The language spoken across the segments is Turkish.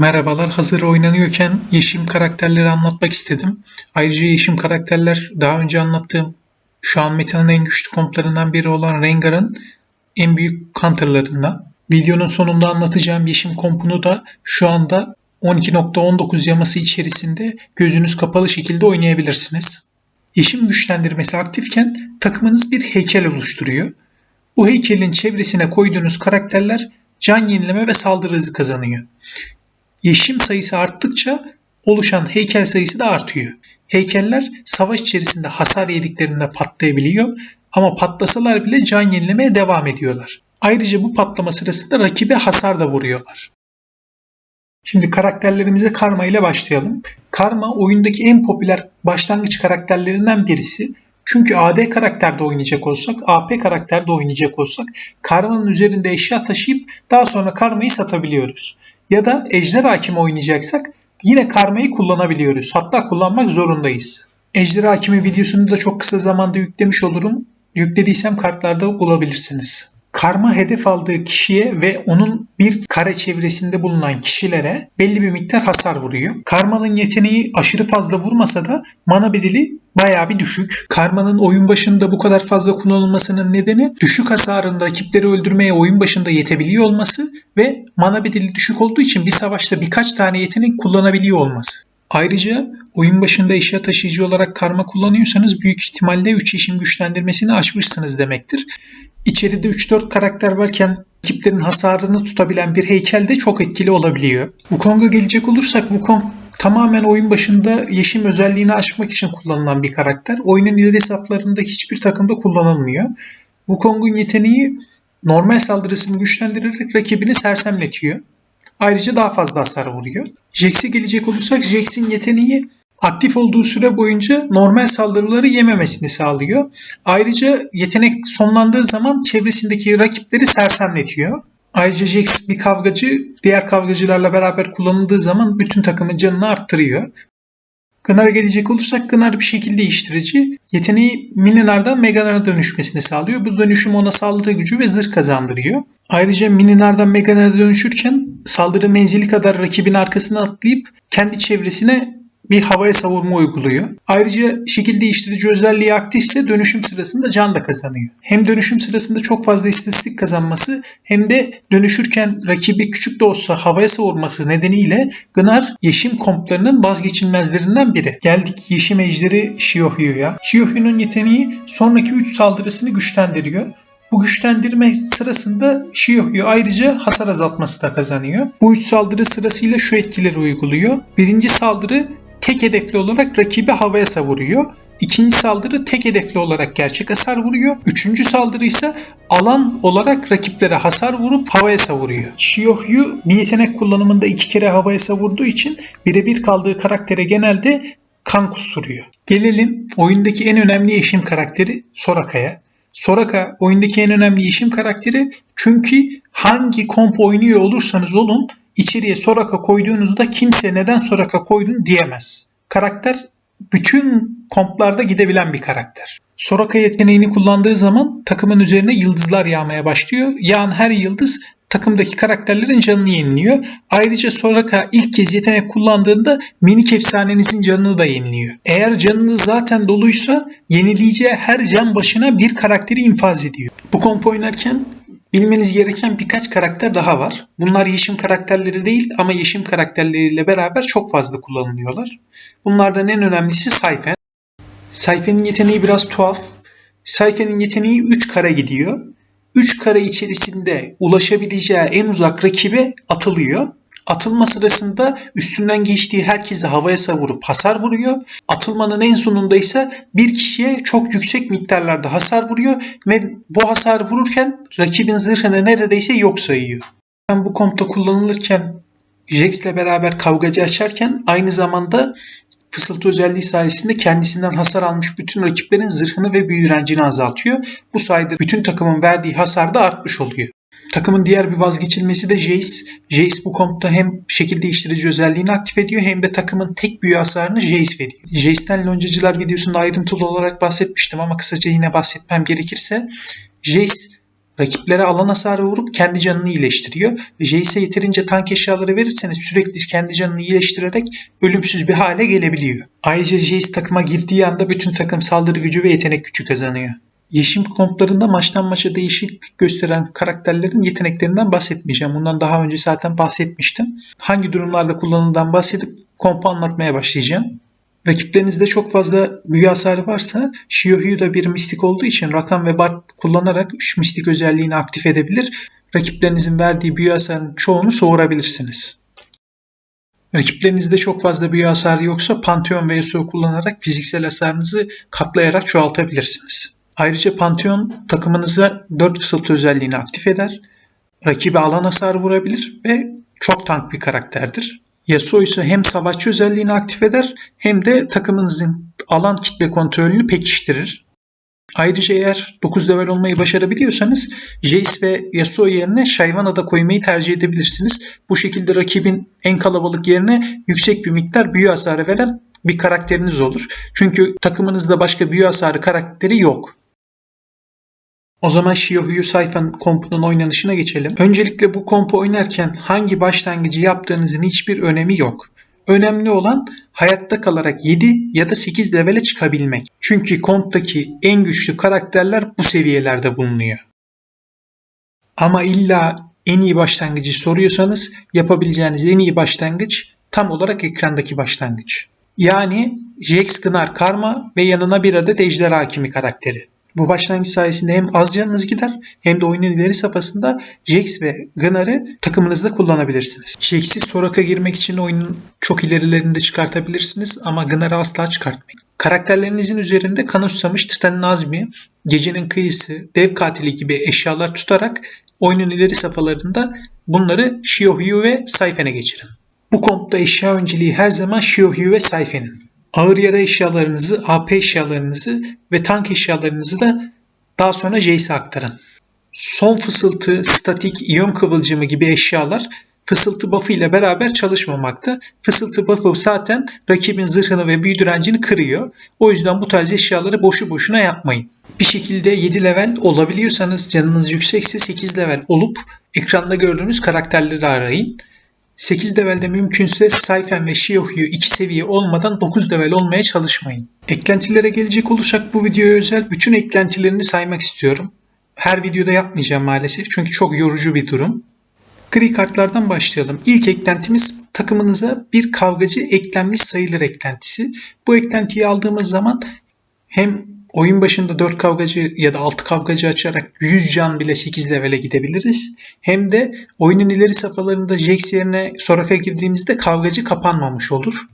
Merhabalar. Hazır oynanıyorken Yeşim karakterleri anlatmak istedim. Ayrıca Yeşim karakterler daha önce anlattığım şu an metanın en güçlü komplarından biri olan Rengar'ın en büyük counterlarından. Videonun sonunda anlatacağım Yeşim kompunu da şu anda 12.19 yaması içerisinde gözünüz kapalı şekilde oynayabilirsiniz. Yeşim güçlendirmesi aktifken takımınız bir heykel oluşturuyor. Bu heykelin çevresine koyduğunuz karakterler can yenileme ve saldırı hızı kazanıyor. Yeşim sayısı arttıkça oluşan heykel sayısı da artıyor. Heykeller savaş içerisinde hasar yediklerinde patlayabiliyor ama patlasalar bile can yenilemeye devam ediyorlar. Ayrıca bu patlama sırasında rakibe hasar da vuruyorlar. Şimdi karakterlerimize Karma ile başlayalım. Karma oyundaki en popüler başlangıç karakterlerinden birisi. Çünkü AD karakterde oynayacak olsak, AP karakterde oynayacak olsak Karma'nın üzerinde eşya taşıyıp daha sonra Karma'yı satabiliyoruz. Ya da Ejder Hakimi oynayacaksak yine Karma'yı kullanabiliyoruz. Hatta kullanmak zorundayız. Ejder Hakimi videosunu da çok kısa zamanda yüklemiş olurum. Yüklediysem kartlarda bulabilirsiniz. Karma hedef aldığı kişiye ve onun bir kare çevresinde bulunan kişilere belli bir miktar hasar vuruyor. Karma'nın yeteneği aşırı fazla vurmasa da mana bedeli bayağı bir düşük. Karma'nın oyun başında bu kadar fazla kullanılmasının nedeni düşük hasarında rakipleri öldürmeye oyun başında yetebiliyor olması ve mana bedeli düşük olduğu için bir savaşta birkaç tane yetenek kullanabiliyor olması. Ayrıca oyun başında eşya taşıyıcı olarak karma kullanıyorsanız büyük ihtimalle 3 işin güçlendirmesini aşmışsınız demektir. İçeride 3-4 karakter varken rakiplerin hasarını tutabilen bir heykel de çok etkili olabiliyor. Wukong'a gelecek olursak Wukong tamamen oyun başında yeşim özelliğini aşmak için kullanılan bir karakter. Oyunun ileri saflarında hiçbir takımda kullanılmıyor. Wukong'un yeteneği normal saldırısını güçlendirerek rakibini sersemletiyor. Ayrıca daha fazla hasar vuruyor. Jax'e gelecek olursak Jax'in yeteneği aktif olduğu süre boyunca normal saldırıları yememesini sağlıyor. Ayrıca yetenek sonlandığı zaman çevresindeki rakipleri sersemletiyor. Ayrıca Jax bir kavgacı diğer kavgacılarla beraber kullanıldığı zaman bütün takımın canını arttırıyor. Gınar'a gelecek olursak Gınar bir şekil değiştirici. Yeteneği Mininar'dan Meganar'a dönüşmesini sağlıyor. Bu dönüşüm ona saldırı gücü ve zırh kazandırıyor. Ayrıca Mininar'dan Meganar'a dönüşürken saldırı menzili kadar rakibin arkasına atlayıp kendi çevresine bir havaya savurma uyguluyor. Ayrıca şekil değiştirici özelliği aktifse dönüşüm sırasında can da kazanıyor. Hem dönüşüm sırasında çok fazla istatistik kazanması hem de dönüşürken rakibi küçük de olsa havaya savurması nedeniyle Gnar Yeşim komplarının vazgeçilmezlerinden biri. Geldik Yeşim ejderi Shiohyu'ya. Shiohyu'nun yeteneği sonraki 3 saldırısını güçlendiriyor. Bu güçlendirme sırasında Shiohyu ayrıca hasar azaltması da kazanıyor. Bu üç saldırı sırasıyla şu etkileri uyguluyor. Birinci saldırı tek hedefli olarak rakibi havaya savuruyor. İkinci saldırı tek hedefli olarak gerçek hasar vuruyor. Üçüncü saldırı ise alan olarak rakiplere hasar vurup havaya savuruyor. Shiohyu bir yetenek kullanımında iki kere havaya savurduğu için birebir kaldığı karaktere genelde kan kusturuyor. Gelelim oyundaki en önemli eşim karakteri Soraka'ya. Soraka oyundaki en önemli yeşim karakteri çünkü hangi komp oynuyor olursanız olun içeriye Soraka koyduğunuzda kimse neden Soraka koydun diyemez. Karakter bütün komplarda gidebilen bir karakter. Soraka yeteneğini kullandığı zaman takımın üzerine yıldızlar yağmaya başlıyor. Yağan her yıldız takımdaki karakterlerin canını yeniliyor. Ayrıca Soraka ilk kez yetenek kullandığında minik efsanenizin canını da yeniliyor. Eğer canınız zaten doluysa yenileyeceği her can başına bir karakteri infaz ediyor. Bu komp oynarken bilmeniz gereken birkaç karakter daha var. Bunlar yeşim karakterleri değil ama yeşim karakterleriyle beraber çok fazla kullanılıyorlar. Bunlardan en önemlisi Sayfen. Sayfe'nin yeteneği biraz tuhaf. Sayfe'nin yeteneği 3 kare gidiyor. 3 kare içerisinde ulaşabileceği en uzak rakibe atılıyor. Atılma sırasında üstünden geçtiği herkesi havaya savurup hasar vuruyor. Atılmanın en sonunda ise bir kişiye çok yüksek miktarlarda hasar vuruyor ve bu hasar vururken rakibin zırhını neredeyse yok sayıyor. Ben bu kompta kullanılırken Jax'le beraber kavgacı açarken aynı zamanda fısıltı özelliği sayesinde kendisinden hasar almış bütün rakiplerin zırhını ve büyü azaltıyor. Bu sayede bütün takımın verdiği hasar da artmış oluyor. Takımın diğer bir vazgeçilmesi de Jace. Jace bu kompta hem şekil değiştirici özelliğini aktif ediyor hem de takımın tek büyü hasarını Jace veriyor. Jace'ten loncacılar videosunda ayrıntılı olarak bahsetmiştim ama kısaca yine bahsetmem gerekirse Jace Rakiplere alan hasarı vurup kendi canını iyileştiriyor. Ve Jace'e yeterince tank eşyaları verirseniz sürekli kendi canını iyileştirerek ölümsüz bir hale gelebiliyor. Ayrıca Jace takıma girdiği anda bütün takım saldırı gücü ve yetenek gücü kazanıyor. Yeşim komplarında maçtan maça değişiklik gösteren karakterlerin yeteneklerinden bahsetmeyeceğim. Bundan daha önce zaten bahsetmiştim. Hangi durumlarda kullanıldığından bahsedip kompu anlatmaya başlayacağım. Rakiplerinizde çok fazla büyü hasarı varsa Shiohyu da bir mistik olduğu için Rakan ve Bart kullanarak 3 mistik özelliğini aktif edebilir. Rakiplerinizin verdiği büyü hasarının çoğunu soğurabilirsiniz. Rakiplerinizde çok fazla büyü hasarı yoksa Pantheon ve Yasuo kullanarak fiziksel hasarınızı katlayarak çoğaltabilirsiniz. Ayrıca Pantheon takımınıza 4 fısıltı özelliğini aktif eder. Rakibe alan hasarı vurabilir ve çok tank bir karakterdir. Yasuo ise hem savaşçı özelliğini aktif eder hem de takımınızın alan kitle kontrolünü pekiştirir. Ayrıca eğer 9 level olmayı başarabiliyorsanız Jace ve Yasuo yerine Shyvana da koymayı tercih edebilirsiniz. Bu şekilde rakibin en kalabalık yerine yüksek bir miktar büyü hasarı veren bir karakteriniz olur. Çünkü takımınızda başka büyü hasarı karakteri yok. O zaman Shiohuyu Sayfan kompunun oynanışına geçelim. Öncelikle bu kompu oynarken hangi başlangıcı yaptığınızın hiçbir önemi yok. Önemli olan hayatta kalarak 7 ya da 8 levele çıkabilmek. Çünkü komptaki en güçlü karakterler bu seviyelerde bulunuyor. Ama illa en iyi başlangıcı soruyorsanız yapabileceğiniz en iyi başlangıç tam olarak ekrandaki başlangıç. Yani Jax Gnar Karma ve yanına bir adet Ejder Hakimi karakteri. Bu başlangıç sayesinde hem az canınız gider hem de oyunun ileri safhasında Jax ve Gunner'ı takımınızda kullanabilirsiniz. Jax'i Soraka girmek için oyunun çok ilerilerinde çıkartabilirsiniz ama Gunner'ı asla çıkartmayın. Karakterlerinizin üzerinde kan susamış Titan Nazmi, Gecenin Kıyısı, Dev Katili gibi eşyalar tutarak oyunun ileri safhalarında bunları Shiohyu ve Sayfen'e geçirin. Bu kompta eşya önceliği her zaman Shiohyu ve Sayfen'in. Ağır yara eşyalarınızı, AP eşyalarınızı ve tank eşyalarınızı da daha sonra Jace'e aktarın. Son fısıltı, statik, iyon kıvılcımı gibi eşyalar fısıltı buff'ı ile beraber çalışmamakta. Fısıltı buff'ı zaten rakibin zırhını ve büyü direncini kırıyor. O yüzden bu tarz eşyaları boşu boşuna yapmayın. Bir şekilde 7 level olabiliyorsanız canınız yüksekse 8 level olup ekranda gördüğünüz karakterleri arayın. 8 levelde mümkünse Sayfen ve Shiohyu 2 seviye olmadan 9 level olmaya çalışmayın. Eklentilere gelecek olursak bu videoya özel bütün eklentilerini saymak istiyorum. Her videoda yapmayacağım maalesef çünkü çok yorucu bir durum. Gri kartlardan başlayalım. İlk eklentimiz takımınıza bir kavgacı eklenmiş sayılır eklentisi. Bu eklentiyi aldığımız zaman hem oyun başında 4 kavgacı ya da 6 kavgacı açarak 100 can bile 8 levele gidebiliriz. Hem de oyunun ileri safhalarında Jax yerine Soraka girdiğimizde kavgacı kapanmamış olur.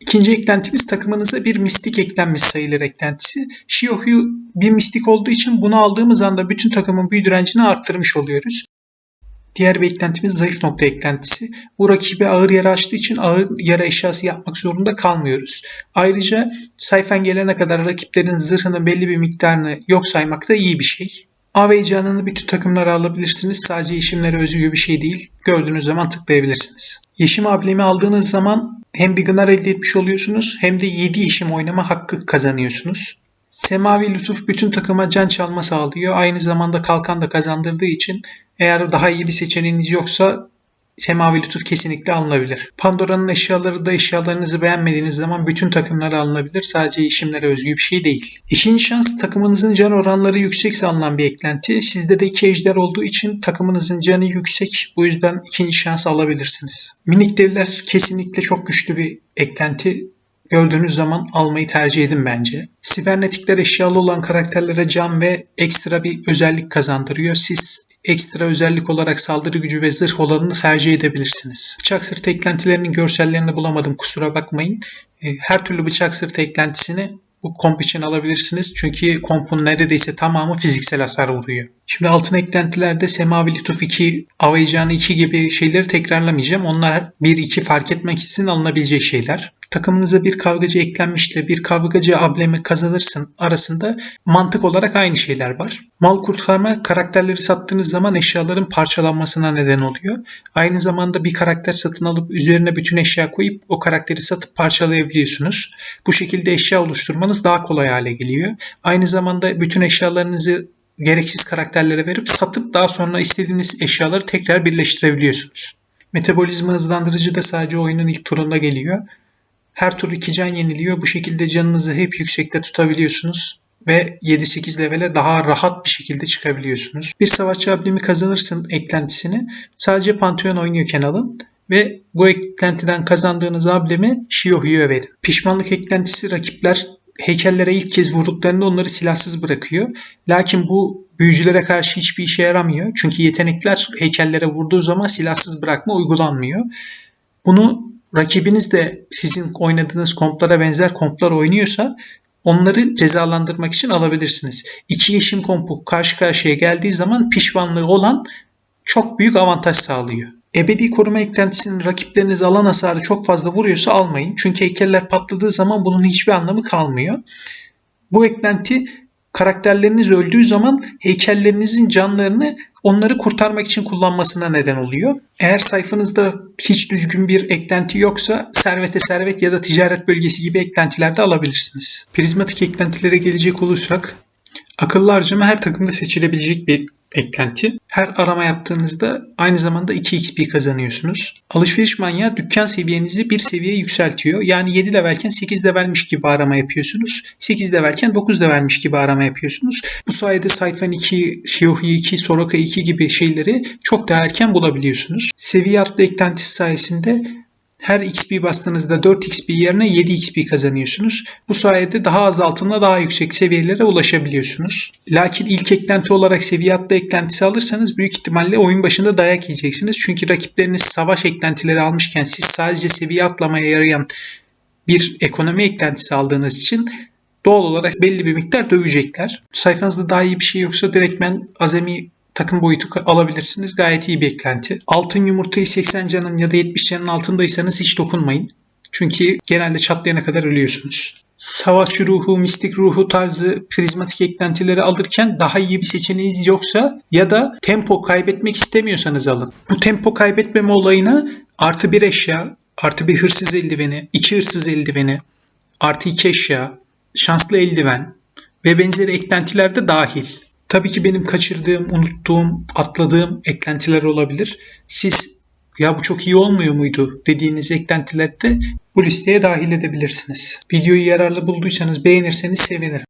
İkinci eklentimiz takımınıza bir mistik eklenmiş sayılır eklentisi. Shiohyu bir mistik olduğu için bunu aldığımız anda bütün takımın büyü direncini arttırmış oluyoruz. Diğer bir eklentimiz zayıf nokta eklentisi. Bu rakibe ağır yara açtığı için ağır yara eşyası yapmak zorunda kalmıyoruz. Ayrıca sayfen gelene kadar rakiplerin zırhının belli bir miktarını yok saymak da iyi bir şey. AV canını bütün takımlara alabilirsiniz. Sadece yeşimlere özgü bir şey değil. Gördüğünüz zaman tıklayabilirsiniz. Yeşim ablemi aldığınız zaman hem bir gınar elde etmiş oluyorsunuz hem de 7 yeşim oynama hakkı kazanıyorsunuz. Semavi lütuf bütün takıma can çalma sağlıyor. Aynı zamanda kalkan da kazandırdığı için eğer daha iyi bir seçeneğiniz yoksa Semavi Lütuf kesinlikle alınabilir. Pandora'nın eşyaları da eşyalarınızı beğenmediğiniz zaman bütün takımlara alınabilir. Sadece işimlere özgü bir şey değil. İkinci şans takımınızın can oranları yüksekse alınan bir eklenti. Sizde de iki ejder olduğu için takımınızın canı yüksek. Bu yüzden ikinci şans alabilirsiniz. Minik devler kesinlikle çok güçlü bir eklenti gördüğünüz zaman almayı tercih edin bence. Sibernetikler eşyalı olan karakterlere can ve ekstra bir özellik kazandırıyor. Siz ekstra özellik olarak saldırı gücü ve zırh olanını tercih edebilirsiniz. Bıçak sırtı eklentilerinin görsellerini bulamadım kusura bakmayın. E, her türlü bıçak sırtı eklentisini bu komp için alabilirsiniz. Çünkü kompun neredeyse tamamı fiziksel hasar vuruyor. Şimdi altın eklentilerde Semavi Lütuf 2, Avaycanı 2 gibi şeyleri tekrarlamayacağım. Onlar 1-2 fark etmek için alınabilecek şeyler takımınıza bir kavgacı eklenmişle bir kavgacı ablemi kazanırsın arasında mantık olarak aynı şeyler var. Mal kurtarma karakterleri sattığınız zaman eşyaların parçalanmasına neden oluyor. Aynı zamanda bir karakter satın alıp üzerine bütün eşya koyup o karakteri satıp parçalayabiliyorsunuz. Bu şekilde eşya oluşturmanız daha kolay hale geliyor. Aynı zamanda bütün eşyalarınızı gereksiz karakterlere verip satıp daha sonra istediğiniz eşyaları tekrar birleştirebiliyorsunuz. Metabolizma hızlandırıcı da sadece oyunun ilk turunda geliyor. Her tur 2 can yeniliyor. Bu şekilde canınızı hep yüksekte tutabiliyorsunuz ve 7-8 levele daha rahat bir şekilde çıkabiliyorsunuz. Bir savaşçı ablemi kazanırsın eklentisini sadece Pantheon oynuyorken alın ve bu eklentiden kazandığınız ablemi Shiohyu'ya verin. Pişmanlık eklentisi rakipler heykellere ilk kez vurduklarında onları silahsız bırakıyor. Lakin bu büyücülere karşı hiçbir işe yaramıyor. Çünkü yetenekler heykellere vurduğu zaman silahsız bırakma uygulanmıyor. Bunu rakibiniz de sizin oynadığınız komplara benzer komplar oynuyorsa onları cezalandırmak için alabilirsiniz. İki yeşim kompu karşı karşıya geldiği zaman pişmanlığı olan çok büyük avantaj sağlıyor. Ebedi koruma eklentisinin rakipleriniz alan hasarı çok fazla vuruyorsa almayın. Çünkü heykeller patladığı zaman bunun hiçbir anlamı kalmıyor. Bu eklenti karakterleriniz öldüğü zaman heykellerinizin canlarını onları kurtarmak için kullanmasına neden oluyor. Eğer sayfanızda hiç düzgün bir eklenti yoksa servete servet ya da ticaret bölgesi gibi eklentiler de alabilirsiniz. Prizmatik eklentilere gelecek olursak akıllı harcama her takımda seçilebilecek bir eklenti. Her arama yaptığınızda aynı zamanda 2 XP kazanıyorsunuz. Alışveriş manyağı dükkan seviyenizi bir seviye yükseltiyor. Yani 7 levelken 8 levelmiş gibi arama yapıyorsunuz. 8 levelken 9 levelmiş gibi arama yapıyorsunuz. Bu sayede Sayfen 2, Shiohi 2, Soraka 2 gibi şeyleri çok daha erken bulabiliyorsunuz. Seviye atlı eklentisi sayesinde her XP bastığınızda 4 XP yerine 7 XP kazanıyorsunuz. Bu sayede daha az altınla daha yüksek seviyelere ulaşabiliyorsunuz. Lakin ilk eklenti olarak seviye atlı eklentisi alırsanız büyük ihtimalle oyun başında dayak yiyeceksiniz. Çünkü rakipleriniz savaş eklentileri almışken siz sadece seviye atlamaya yarayan bir ekonomi eklentisi aldığınız için doğal olarak belli bir miktar dövecekler. Sayfanızda daha iyi bir şey yoksa direktmen azami takım boyutu alabilirsiniz. Gayet iyi bir eklenti. Altın yumurtayı 80 canın ya da 70 canın altındaysanız hiç dokunmayın. Çünkü genelde çatlayana kadar ölüyorsunuz. Savaşçı ruhu, mistik ruhu tarzı prizmatik eklentileri alırken daha iyi bir seçeneğiniz yoksa ya da tempo kaybetmek istemiyorsanız alın. Bu tempo kaybetmeme olayına artı bir eşya, artı bir hırsız eldiveni, iki hırsız eldiveni, artı iki eşya, şanslı eldiven ve benzeri eklentiler de dahil. Tabii ki benim kaçırdığım, unuttuğum, atladığım eklentiler olabilir. Siz ya bu çok iyi olmuyor muydu dediğiniz eklentileri de bu listeye dahil edebilirsiniz. Videoyu yararlı bulduysanız beğenirseniz sevinirim.